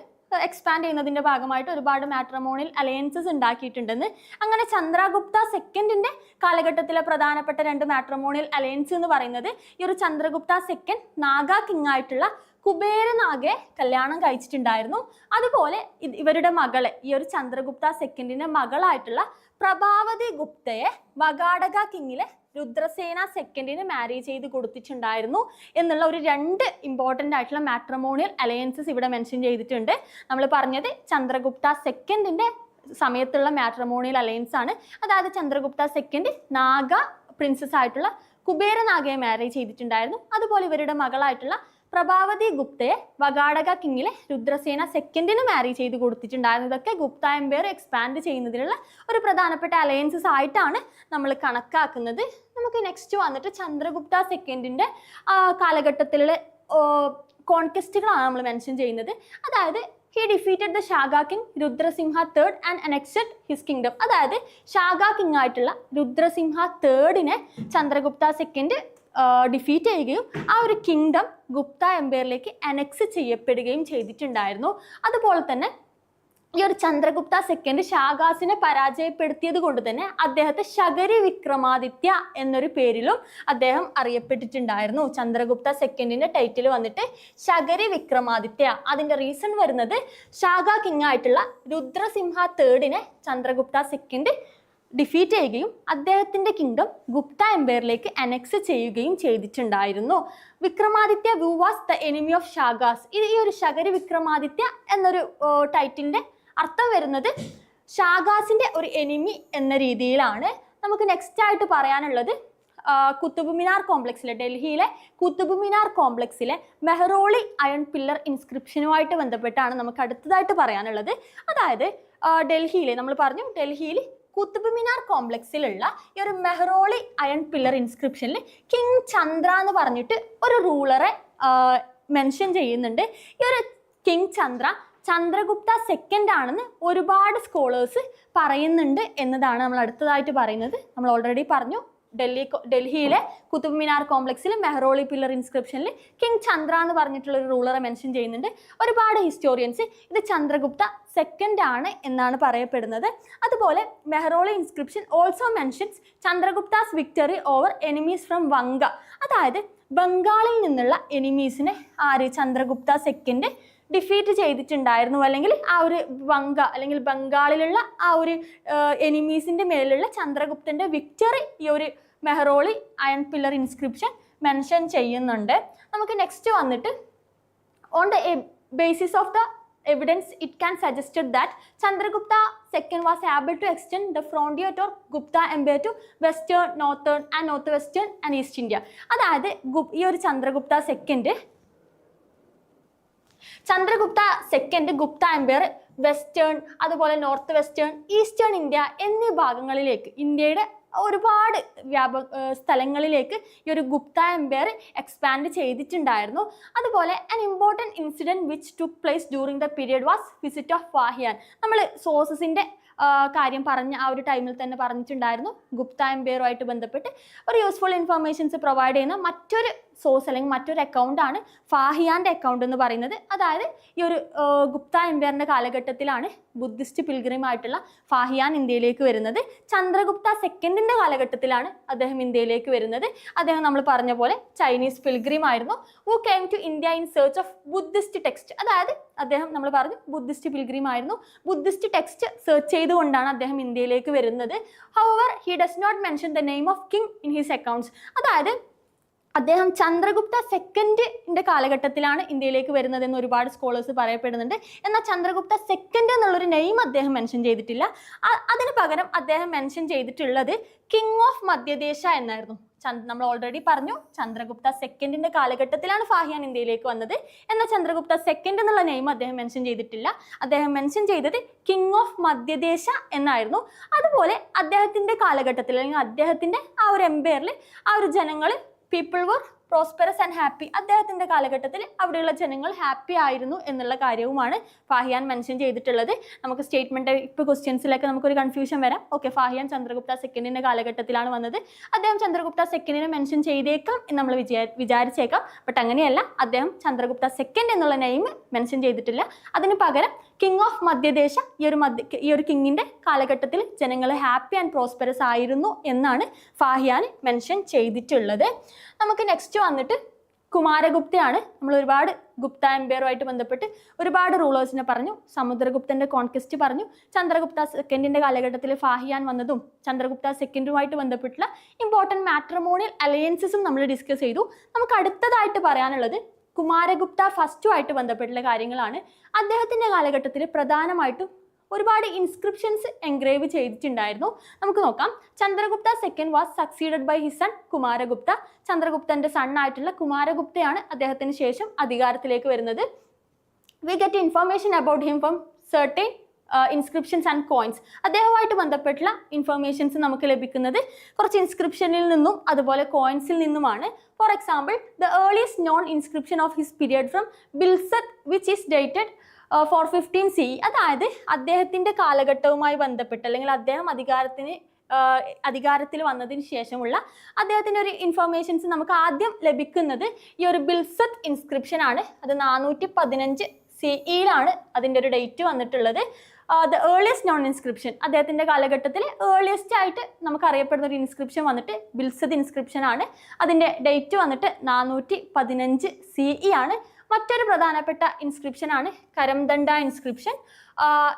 എക്സ്പാൻഡ് ചെയ്യുന്നതിന്റെ ഭാഗമായിട്ട് ഒരുപാട് മാട്രമോണിൽ അലയൻസസ് ഉണ്ടാക്കിയിട്ടുണ്ടെന്ന്. അങ്ങനെ ചന്ദ്രഗുപ്ത സെക്കൻഡിന്റെ കാലഘട്ടത്തിലെ പ്രധാനപ്പെട്ട രണ്ട് മാട്രമോണിയൽ അലയൻസ് എന്ന് പറയുന്നത് ഈ ഒരു ചന്ദ്രഗുപ്ത സെക്കൻഡ് നാഗ കിങ് ആയിട്ടുള്ള കുബേരനാകെ കല്യാണം കഴിച്ചിട്ടുണ്ടായിരുന്നു. അതുപോലെ ഇവരുടെ മകളെ ഈ ഒരു ചന്ദ്രഗുപ്ത സെക്കൻഡിന്റെ മകളായിട്ടുള്ള പ്രഭാവതി ഗുപ്തയെ വഗാടക കിങ്ങിലെ രുദ്രസേന സെക്കൻഡിന് മാരേജ് ചെയ്ത് കൊടുത്തിട്ടുണ്ടായിരുന്നു എന്നുള്ള ഒരു രണ്ട് ഇമ്പോർട്ടന്റ് ആയിട്ടുള്ള മാട്രമോണിയൽ അലയൻസസ് ഇവിടെ മെൻഷൻ ചെയ്തിട്ടുണ്ട്. നമ്മൾ പറഞ്ഞത് ചന്ദ്രഗുപ്ത സെക്കൻഡിന്റെ സമയത്തുള്ള മാട്രമോണിയൽ അലയൻസ് ആണ്. അതായത് ചന്ദ്രഗുപ്ത സെക്കൻഡ് നാഗ പ്രിൻസസ് ആയിട്ടുള്ള കുബേരനാഗയെ മാരേജ് ചെയ്തിട്ടുണ്ടായിരുന്നു. അതുപോലെ ഇവരുടെ മകളായിട്ടുള്ള പ്രഭാവതി ഗുപ്തയെ വഗാടക കിങ്ങിലെ രുദ്രസേന സെക്കൻഡിന് മാരി ചെയ്ത് കൊടുത്തിട്ടുണ്ടായിരുന്നു ഇതൊക്കെ ഗുപ്ത എംപയർ എക്സ്പാൻഡ് ചെയ്യുന്നതിനുള്ള ഒരു പ്രധാനപ്പെട്ട അലയൻസസ് ആയിട്ടാണ് നമ്മൾ കണക്കാക്കുന്നത്. നമുക്ക് നെക്സ്റ്റ് വന്നിട്ട് ചന്ദ്രഗുപ്ത സെക്കൻഡിന്റെ കാലഘട്ടത്തിലുള്ള കോൺകെസ്റ്റുകളാണ് നമ്മൾ മെൻഷൻ ചെയ്യുന്നത്. അതായത് he defeated the Shaka king Rudrasimha third and annexed his kingdom അതായത് ഷാഗ കിങ് ആയിട്ടുള്ള രുദ്രസിംഹ തേർഡിനെ ചന്ദ്രഗുപ്ത സെക്കൻഡ് ഡിഫീറ്റ് ചെയ്യുകയും ആ ഒരു കിങ്ഡം ഗുപ്ത എംപയറിലേക്ക് അനക്സ് ചെയ്യപ്പെടുകയും ചെയ്തിട്ടുണ്ടായിരുന്നു. അതുപോലെ തന്നെ ഈ ഒരു ചന്ദ്രഗുപ്ത സെക്കൻഡ് ഷാഗാസിനെ പരാജയപ്പെടുത്തിയത് കൊണ്ട് തന്നെ അദ്ദേഹത്തെ ശകരി വിക്രമാദിത്യ എന്നൊരു പേരിലും അദ്ദേഹം അറിയപ്പെട്ടിട്ടുണ്ടായിരുന്നു. ചന്ദ്രഗുപ്ത സെക്കൻഡിന്റെ ടൈറ്റിൽ വന്നിട്ട് ശകരി വിക്രമാദിത്യ. അതിന്റെ റീസൺ വരുന്നത് ഷാഗ കിങ് ആയിട്ടുള്ള രുദ്രസിംഹ തേർഡിനെ ചന്ദ്രഗുപ്ത സെക്കൻഡ് ഡിഫീറ്റ് ചെയ്യുകയും അദ്ദേഹത്തിന്റെ കിങ്ഡം ഗുപ്ത എംപയറിലേക്ക് അനക്സ് ചെയ്യുകയും ചെയ്തിട്ടുണ്ടായിരുന്നു. Vikramaditya who was the enemy of Shakas ഈ ഒരു ശകരി വിക്രമാദിത്യ എന്നൊരു ടൈറ്റിലിന്റെ അർത്ഥം വരുന്നത് ഷാഗാസിന്റെ ഒരു എനിമി എന്ന രീതിയിലാണ്. നമുക്ക് നെക്സ്റ്റ് ആയിട്ട് പറയാനുള്ളത് കുത്തുബ് മിനാർ കോംപ്ലക്സിലെ ഡൽഹിയിലെ കുത്തുബ് മിനാർ കോംപ്ലക്സിലെ മെഹ്റോളി അയൺ പില്ലർ ഇൻസ്ക്രിപ്ഷനുമായിട്ട് ബന്ധപ്പെട്ടാണ് നമുക്ക് അടുത്തതായിട്ട് പറയാനുള്ളത്. അതായത് ഡൽഹിയിലെ നമ്മൾ പറഞ്ഞു ഡൽഹിയിൽ കുത്തുബ് മിനാർ കോംപ്ലക്സിലുള്ള ഈ ഒരു മെഹ്റോളി അയൺ പില്ലർ ഇൻസ്ക്രിപ്ഷനിൽ കിങ് ചന്ദ്ര എന്ന് പറഞ്ഞിട്ട് ഒരു റൂളറെ മെൻഷൻ ചെയ്യുന്നുണ്ട്. ഈ ഒരു കിങ് ചന്ദ്ര ചന്ദ്രഗുപ്ത സെക്കൻഡ് ആണെന്ന് ഒരുപാട് സ്കോളേഴ്സ് പറയുന്നുണ്ട് എന്നതാണ് നമ്മൾ അടുത്തതായിട്ട് പറയുന്നത്. നമ്മൾ ഓൾറെഡി പറഞ്ഞു. ഡൽഹി ഡൽഹിയിലെ കുത്തുബ് മിനാർ കോംപ്ലക്സിൽ മെഹ്റോളി പില്ലർ ഇൻസ്ക്രിപ്ഷനിൽ കിങ് ചന്ദ്ര എന്ന് പറഞ്ഞിട്ടുള്ള ഒരു റൂളറെ മെൻഷൻ ചെയ്യുന്നുണ്ട്. ഒരുപാട് ഹിസ്റ്റോറിയൻസ് ഇത് ചന്ദ്രഗുപ്ത സെക്കൻഡ് ആണ് എന്നാണ് പറയപ്പെടുന്നത്. അതുപോലെ Mehrauli inscription also mentions Chandragupta's victory over enemies from Vanga. അതായത് ബംഗാളിൽ നിന്നുള്ള എനിമീസിനെ ആര്? ചന്ദ്രഗുപ്ത സെക്കൻഡ് ഡിഫീറ്റ് ചെയ്തിട്ടുണ്ടായിരുന്നു. അല്ലെങ്കിൽ ആ ഒരു ബംഗ അല്ലെങ്കിൽ ബംഗാളിലുള്ള ആ ഒരു എനിമീസിന്റെ മേലുള്ള ചന്ദ്രഗുപ്തന്റെ വിക്ടറി ഈ ഒരു Mehrauli iron pillar inscription mention ചെയ്യുന്നുണ്ട്. നമുക്ക് നെക്സ്റ്റ് വന്നിട്ട് on the basis of the evidence it can suggested that Chandragupta second was able to extend the frontier to Gupta empire to western northern and north western and east India അതായത് ഈ ഒരു Chandragupta second Chandragupta second Gupta empire western അതുപോലെ north western eastern India എന്നീ ഭാഗങ്ങളിലേക്ക് ഇന്ത്യയുടെ ഒരുപാട് വ്യാപ സ്ഥലങ്ങളിലേക്ക് ഈ ഒരു ഗുപ്ത എംപയർ എക്സ്പാൻഡ് ചെയ്തിട്ടുണ്ടായിരുന്നു. അതുപോലെ an important incident which took place during the period was visit of Fahien നമ്മൾ സോഴ്സസിന്റെ കാര്യം പറഞ്ഞ ആ ഒരു ടൈമിൽ തന്നെ പറഞ്ഞിട്ടുണ്ടായിരുന്നു. ഗുപ്ത എംപയറുമായിട്ട് ബന്ധപ്പെട്ട് ഒരു യൂസ്ഫുൾ ഇൻഫർമേഷൻസ് പ്രൊവൈഡ് ചെയ്യുന്ന മറ്റൊരു സോഴ്സ് അല്ലെങ്കിൽ മറ്റൊരു അക്കൗണ്ടാണ് ഫാഹിയാന്റെ അക്കൗണ്ട് എന്ന് പറയുന്നത്. അതായത് ഈ ഒരു ഗുപ്ത എംപയറിന്റെ കാലഘട്ടത്തിലാണ് ബുദ്ധിസ്റ്റ് പിൽഗ്രിമായിട്ടുള്ള ഫാഹിയാൻ ഇന്ത്യയിലേക്ക് വരുന്നത്. ചന്ദ്രഗുപ്ത സെക്കൻഡിന്റെ കാലഘട്ടത്തിലാണ് അദ്ദേഹം ഇന്ത്യയിലേക്ക് വരുന്നത്. അദ്ദേഹം നമ്മൾ പറഞ്ഞ പോലെ ചൈനീസ് പിൽഗ്രിം ആയിരുന്നു. Who came to India in search of Buddhist text അതായത് അദ്ദേഹം നമ്മൾ പറഞ്ഞു ബുദ്ധിസ്റ്റ് പിൽഗ്രിം ആയിരുന്നു. ബുദ്ധിസ്റ്റ് ടെക്സ്റ്റ് സെർച്ച് ചെയ്തുകൊണ്ടാണ് അദ്ദേഹം ഇന്ത്യയിലേക്ക് വരുന്നത്. However he does not mention the name of king in his accounts അതായത് അദ്ദേഹം ചന്ദ്രഗുപ്ത സെക്കൻഡിന്റെ കാലഘട്ടത്തിലാണ് ഇന്ത്യയിലേക്ക് വരുന്നത് എന്ന് ഒരുപാട് സ്കോളേഴ്സ് പറയപ്പെടുന്നുണ്ട്. എന്നാൽ ചന്ദ്രഗുപ്ത സെക്കൻഡ് എന്നുള്ളൊരു നെയിം അദ്ദേഹം മെൻഷൻ ചെയ്തിട്ടില്ല. അതിന് പകരം അദ്ദേഹം മെൻഷൻ ചെയ്തിട്ടുള്ളത് കിങ് ഓഫ് മധ്യദേശ എന്നായിരുന്നു. നമ്മൾ ഓൾറെഡി പറഞ്ഞു ചന്ദ്രഗുപ്ത സെക്കൻഡിന്റെ കാലഘട്ടത്തിലാണ് ഫാഹിയാൻ ഇന്ത്യയിലേക്ക് വന്നത്. എന്നാൽ ചന്ദ്രഗുപ്ത സെക്കൻഡ് എന്നുള്ള നെയിം അദ്ദേഹം മെൻഷൻ ചെയ്തിട്ടില്ല. അദ്ദേഹം മെൻഷൻ ചെയ്തത് കിങ് ഓഫ് മധ്യദേശ എന്നായിരുന്നു. അതുപോലെ അദ്ദേഹത്തിന്റെ കാലഘട്ടത്തിൽ അല്ലെങ്കിൽ അദ്ദേഹത്തിന്റെ ആ ഒരു എംപയറിൽ ആ ഒരു ജനങ്ങൾ people were prosperous and happy അദ്ദേഹത്തിന്റെ കാലഘട്ടത്തിൽ അവിടെയുള്ള ജനങ്ങൾ ഹാപ്പി ആയിരുന്നു എന്നുള്ള കാര്യവുമാണ് ഫാഹിയാൻ മെൻഷൻ ചെയ്തിട്ടുള്ളത്. നമുക്ക് സ്റ്റേറ്റ്മെന്റ് ഇപ്പോൾ ക്വസ്റ്റ്യൻസിലൊക്കെ നമുക്കൊരു കൺഫ്യൂഷൻ വരാം. ഓക്കെ ഫാഹിയാൻ ചന്ദ്രഗുപ്ത സെക്കൻഡിന്റെ കാലഘട്ടത്തിലാണ് വന്നത്. അദ്ദേഹം ചന്ദ്രഗുപ്ത സെക്കൻഡിനെ മെൻഷൻ ചെയ്തേക്കാം എന്ന് നമ്മൾ വിചാ വിചാരിച്ചേക്കാം. ബട്ട് അങ്ങനെയല്ല അദ്ദേഹം ചന്ദ്രഗുപ്ത സെക്കൻഡ് എന്നുള്ള നെയിം മെൻഷൻ ചെയ്തിട്ടില്ല. അതിന് പകരം കിങ് ഓഫ് മധ്യദേശ ഈ ഒരു മധ്യ ഈ ഒരു കിങ്ങിന്റെ കാലഘട്ടത്തിൽ ജനങ്ങൾ ഹാപ്പി ആൻഡ് പ്രോസ്പെറസ് ആയിരുന്നു എന്നാണ് ഫാഹിയാൻ മെൻഷൻ ചെയ്തിട്ടുള്ളത്. നമുക്ക് നെക്സ്റ്റ് വന്നിട്ട് കുമാരഗുപ്തയാണ്. നമ്മൾ ഒരുപാട് ഗുപ്ത എംപയറുമായിട്ട് ബന്ധപ്പെട്ട് ഒരുപാട് റൂളേഴ്സിനെ പറഞ്ഞു സമുദ്രഗുപ്തന്റെ കോൺക്വസ്റ്റ് പറഞ്ഞു ചന്ദ്രഗുപ്ത സെക്കൻഡിന്റെ കാലഘട്ടത്തിൽ ഫാഹിയാൻ വന്നതും ചന്ദ്രഗുപ്ത സെക്കൻഡുമായിട്ട് ബന്ധപ്പെട്ടുള്ള ഇമ്പോർട്ടന്റ് മാട്രമോണിയൽ അലയൻസസും നമ്മൾ ഡിസ്കസ് ചെയ്തു. നമുക്ക് അടുത്തതായിട്ട് പറയാനുള്ളത് കുമാരഗുപ്ത ഫസ്റ്റുമായിട്ട് ബന്ധപ്പെട്ടുള്ള കാര്യങ്ങളാണ് അദ്ദേഹത്തിന്റെ കാലഘട്ടത്തിൽ പ്രധാനമായിട്ടും ഒരുപാട് ഇൻസ്ക്രിപ്ഷൻസ് എൻഗ്രേവ് ചെയ്തിട്ടുണ്ടായിരുന്നു. നമുക്ക് നോക്കാം. Chandragupta second was succeeded by his son Kumaragupta. ചന്ദ്രഗുപ്തന്റെ സണ്ണായിട്ടുള്ള കുമാരഗുപ്തയാണ് അദ്ദേഹത്തിന് ശേഷം അധികാരത്തിലേക്ക് വരുന്നത്. We get information about him from certain inscriptions and coins അദ്ദേഹവുമായിട്ട് ബന്ധപ്പെട്ടുള്ള ഇൻഫർമേഷൻസ് നമുക്ക് ലഭിക്കുന്നത് കുറച്ച് ഇൻസ്ക്രിപ്ഷനിൽ നിന്നും അതുപോലെ കോയിൻസിൽ നിന്നുമാണ്. For example the earliest known inscription of his period from Bilsad which is dated four fifteen C അതായത് അദ്ദേഹത്തിന്റെ കാലഘട്ടവുമായി ബന്ധപ്പെട്ട് അല്ലെങ്കിൽ അദ്ദേഹം അധികാരത്തിന് അധികാരത്തിൽ വന്നതിന് ശേഷമുള്ള അദ്ദേഹത്തിന്റെ ഒരു ഇൻഫർമേഷൻസ് നമുക്ക് ആദ്യം ലഭിക്കുന്നത് ഈ ഒരു ബിൽസത്ത് ഇൻസ്ക്രിപ്ഷൻ ആണ്. അത് നാനൂറ്റി പതിനഞ്ച് സി ഇയിലാണ് അതിന്റെ ഒരു ഡേറ്റ് വന്നിട്ടുള്ളത്. ദ ഏർലിയസ്റ്റ് നോൺ ഇൻസ്ക്രിപ്ഷൻ അദ്ദേഹത്തിന്റെ കാലഘട്ടത്തിൽ ഏർലിയസ്റ്റ് ആയിട്ട് നമുക്ക് അറിയപ്പെടുന്ന ഒരു ഇൻസ്ക്രിപ്ഷൻ വന്നിട്ട് ബിൽസദ് ഇൻസ്ക്രിപ്ഷൻ ആണ്. അതിന്റെ ഡേറ്റ് വന്നിട്ട് നാനൂറ്റി പതിനഞ്ച് സി ഇ ആണ്. മറ്റൊരു പ്രധാനപ്പെട്ട ഇൻസ്ക്രിപ്ഷൻ ആണ് കരംദണ്ഡ ഇൻസ്ക്രിപ്ഷൻ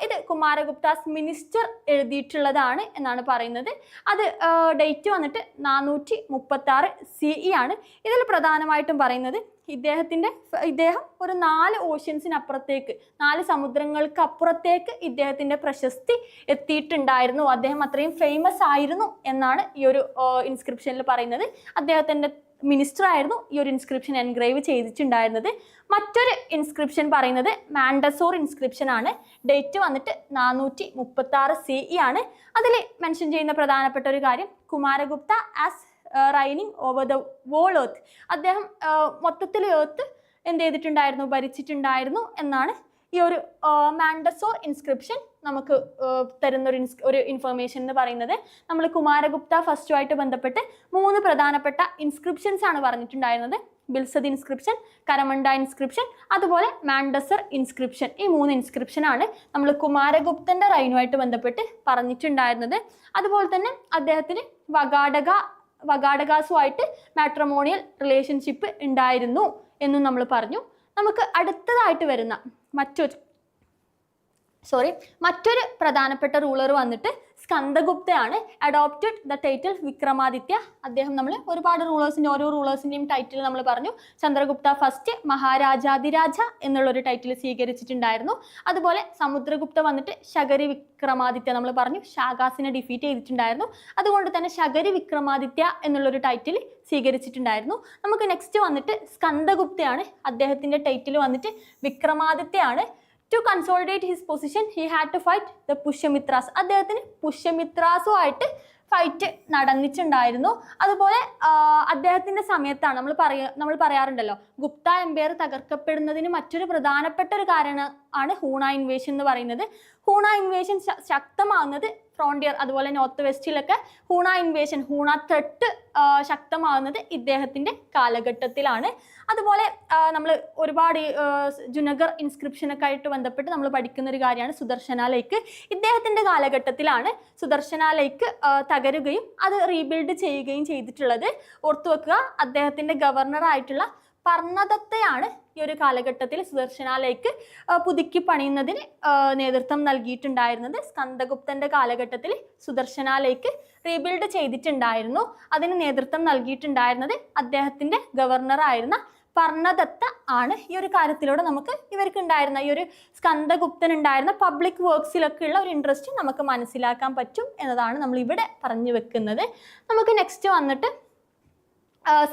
ഇത് കുമാരഗുപ്താസ് മിനിസ്റ്റർ എഴുതിയിട്ടുള്ളതാണ് എന്നാണ് പറയുന്നത്. അത് ഡേറ്റ് വന്നിട്ട് നാനൂറ്റി മുപ്പത്തി ആറ് സി ഇ ആണ്. ഇതിൽ പ്രധാനമായിട്ടും പറയുന്നത് ഇദ്ദേഹത്തിന്റെ ഇദ്ദേഹം ഒരു നാല് ഓഷ്യൻസിനപ്പുറത്തേക്ക് നാല് സമുദ്രങ്ങൾക്ക് അപ്പുറത്തേക്ക് ഇദ്ദേഹത്തിന്റെ പ്രശസ്തി എത്തിയിട്ടുണ്ടായിരുന്നു. അദ്ദേഹം അത്രയും ഫേമസ് ആയിരുന്നു എന്നാണ് ഈ ഒരു ഇൻസ്ക്രിപ്ഷനിൽ പറയുന്നത്. അദ്ദേഹത്തിന്റെ മിനിസ്റ്റർ ആയിരുന്നു ഈ ഒരു ഇൻസ്ക്രിപ്ഷൻ എൻഗ്രേവ് ചെയ്തിട്ടുണ്ടായിരുന്നത്. മറ്റൊരു ഇൻസ്ക്രിപ്ഷൻ പറയുന്നത് മാൻഡസോർ ഇൻസ്ക്രിപ്ഷൻ ആണ്. ഡേറ്റ് വന്നിട്ട് നാനൂറ്റി മുപ്പത്തി ആറ് സി ഇ ആണ്. അതിൽ മെൻഷൻ ചെയ്യുന്ന പ്രധാനപ്പെട്ട ഒരു കാര്യം Kumaragupta as reigning over the whole earth അദ്ദേഹം മൊത്തത്തിൽ എർത്ത് എന്ത് ചെയ്തിട്ടുണ്ടായിരുന്നു? ഭരിച്ചിട്ടുണ്ടായിരുന്നു എന്നാണ് ഈ ഒരു മാൻഡസോർ ഇൻസ്ക്രിപ്ഷൻ നമുക്ക് തരുന്ന ഒരു ഇൻസ് ഒരു ഇൻഫർമേഷൻ എന്ന് പറയുന്നത്. നമ്മൾ കുമാരഗുപ്ത ഫസ്റ്റുമായിട്ട് ബന്ധപ്പെട്ട് മൂന്ന് പ്രധാനപ്പെട്ട ഇൻസ്ക്രിപ്ഷൻസ് ആണ് പറഞ്ഞിട്ടുണ്ടായിരുന്നത്. ബിൽസദ് ഇൻസ്ക്രിപ്ഷൻ കരമണ്ട ഇൻസ്ക്രിപ്ഷൻ അതുപോലെ മാൻഡസർ ഇൻസ്ക്രിപ്ഷൻ ഈ മൂന്ന് ഇൻസ്ക്രിപ്ഷൻ ആണ് നമ്മൾ കുമാരഗുപ്തന്റെ റൈനുമായിട്ട് ബന്ധപ്പെട്ട് പറഞ്ഞിട്ടുണ്ടായിരുന്നത്. അതുപോലെ തന്നെ അദ്ദേഹത്തിന് വഗാടക വഗാടകാസുമായിട്ട് മാട്രമോണിയൽ റിലേഷൻഷിപ്പ് ഉണ്ടായിരുന്നു എന്നും നമ്മൾ പറഞ്ഞു. നമുക്ക് അടുത്തതായിട്ട് വരുന്ന മറ്റൊരു സോറി മറ്റൊരു പ്രധാനപ്പെട്ട റൂളർ വന്നിട്ട് സ്കന്ദഗുപ്തയാണ് അഡോപ്റ്റഡ് ദ ടൈറ്റിൽ വിക്രമാദിത്യ. അദ്ദേഹം നമ്മൾ ഒരുപാട് റൂളേഴ്സിന്റെ ഓരോ റൂളേഴ്സിന്റെയും ടൈറ്റിൽ നമ്മൾ പറഞ്ഞു. ചന്ദ്രഗുപ്ത ഫസ്റ്റ് മഹാരാജാതിരാജ എന്നുള്ളൊരു ടൈറ്റിൽ സ്വീകരിച്ചിട്ടുണ്ടായിരുന്നു. അതുപോലെ സമുദ്രഗുപ്ത വന്നിട്ട് ശകരി വിക്രമാദിത്യ നമ്മൾ പറഞ്ഞു. ഷാഗാസിനെ ഡിഫീറ്റ് ചെയ്തിട്ടുണ്ടായിരുന്നു. അതുകൊണ്ട് തന്നെ ശകരി വിക്രമാദിത്യ എന്നുള്ളൊരു ടൈറ്റിൽ സ്വീകരിച്ചിട്ടുണ്ടായിരുന്നു. നമുക്ക് നെക്സ്റ്റ് വന്നിട്ട് സ്കന്ദഗുപ്തയാണ് അദ്ദേഹത്തിന്റെ ടൈറ്റിൽ വന്നിട്ട് വിക്രമാദിത്യയാണ് to consolidate his position he had to fight the Pushyamitras അദ്ദേഹത്തിന് പുഷ്യമിത്രാസുമായിട്ട് ഫൈറ്റ് നടന്നിട്ടുണ്ടായിരുന്നു. അതുപോലെ അദ്ദേഹത്തിന്റെ സമയത്താണ് നമ്മൾ പറയ നമ്മൾ പറയാറുണ്ടല്ലോ ഗുപ്ത എംപയർ തകർക്കപ്പെടുന്നതിന് മറ്റൊരു പ്രധാനപ്പെട്ട ഒരു കാരണം ആണ് ഹൂണ ഇൻവേഷൻ എന്ന് പറയുന്നത്. ഹൂണ ഇൻവേഷൻ ശക്തമാകുന്നത് ഫ്രോണ്ടിയർ അതുപോലെ നോർത്ത് വെസ്റ്റിലൊക്കെ ഹൂണ ഇൻവേഷൻ ഹൂണ തെട്ട് ശക്തമാകുന്നത് ഇദ്ദേഹത്തിന്റെ കാലഘട്ടത്തിലാണ്. അതുപോലെ നമ്മൾ ഒരുപാട് ജുനഗർ ഇൻസ്ക്രിപ്ഷനൊക്കെ ആയിട്ട് ബന്ധപ്പെട്ട് നമ്മൾ പഠിക്കുന്ന ഒരു കാര്യമാണ് സുദർശന ലേക്ക് ഇദ്ദേഹത്തിന്റെ കാലഘട്ടത്തിലാണ് സുദർശന ലേക്ക് തകരുകയും അത് റീബിൽഡ് ചെയ്യുകയും ചെയ്തിട്ടുള്ളത്. ഓർത്തു വെക്കുക അദ്ദേഹത്തിന്റെ ഗവർണറായിട്ടുള്ള പർണദത്തെയാണ് ഈ ഒരു കാലഘട്ടത്തിൽ സുദർശനാലയ്ക്ക് പുതുക്കി പണിയുന്നതിന് നേതൃത്വം നൽകിയിട്ടുണ്ടായിരുന്നത് സ്കന്ദഗുപ്തന്റെ കാലഘട്ടത്തിൽ സുദർശനാലയ്ക്ക് റീബിൽഡ് ചെയ്തിട്ടുണ്ടായിരുന്നു. അതിന് നേതൃത്വം നൽകിയിട്ടുണ്ടായിരുന്നത് അദ്ദേഹത്തിന്റെ ഗവർണറായിരുന്ന പർണദത്ത ആണ്. ഈ ഒരു കാര്യത്തിലൂടെ നമുക്ക് ഇവർക്ക് ഉണ്ടായിരുന്ന ഈ ഒരു സ്കന്ദഗുപ്തൻ ഉണ്ടായിരുന്ന പബ്ലിക് വർക്ക്സിലൊക്കെ ഉള്ള ഒരു ഇൻട്രസ്റ്റ് നമുക്ക് മനസ്സിലാക്കാൻ പറ്റും എന്നതാണ് നമ്മൾ ഇവിടെ പറഞ്ഞു വെക്കുന്നത്. നമുക്ക് നെക്സ്റ്റ് വന്നിട്ട്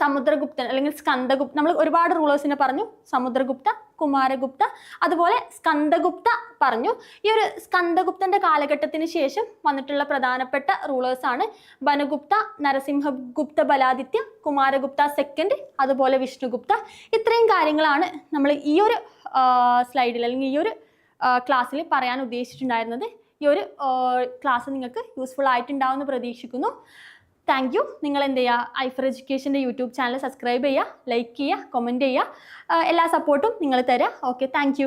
സമുദ്രഗുപ്തൻ അല്ലെങ്കിൽ സ്കന്ദഗുപ്ത നമ്മൾ ഒരുപാട് റൂളേഴ്സിനെ പറഞ്ഞു സമുദ്രഗുപ്ത കുമാരഗുപ്ത അതുപോലെ സ്കന്ദഗുപ്ത പറഞ്ഞു. ഈ ഒരു സ്കന്ദഗുപ്തന്റെ കാലഘട്ടത്തിന് ശേഷം വന്നിട്ടുള്ള പ്രധാനപ്പെട്ട റൂളേഴ്സാണ് ബനഗുപ്ത നരസിംഹഗുപ്ത ബലാദിത്യ കുമാരഗുപ്ത സെക്കൻഡ് അതുപോലെ വിഷ്ണുഗുപ്ത. ഇത്രയും കാര്യങ്ങളാണ് നമ്മൾ ഈ ഒരു സ്ലൈഡിൽ അല്ലെങ്കിൽ ഈ ഒരു ക്ലാസ്സിൽ പറയാൻ ഉദ്ദേശിച്ചിട്ടുണ്ടായിരുന്നത്. ഈ ഒരു ക്ലാസ് നിങ്ങൾക്ക് യൂസ്ഫുൾ ആയിട്ടുണ്ടാവുമെന്ന് പ്രതീക്ഷിക്കുന്നു. താങ്ക് യു നിങ്ങൾ എന്ത് ചെയ്യുക? ഐഫർ എഡ്യൂക്കേഷന്റെ യൂട്യൂബ് ചാനൽ സബ്സ്ക്രൈബ് ചെയ്യുക ലൈക്ക് ചെയ്യുക കമന്റ് ചെയ്യുക. എല്ലാ സപ്പോർട്ടും നിങ്ങൾ തരാം. Okay thank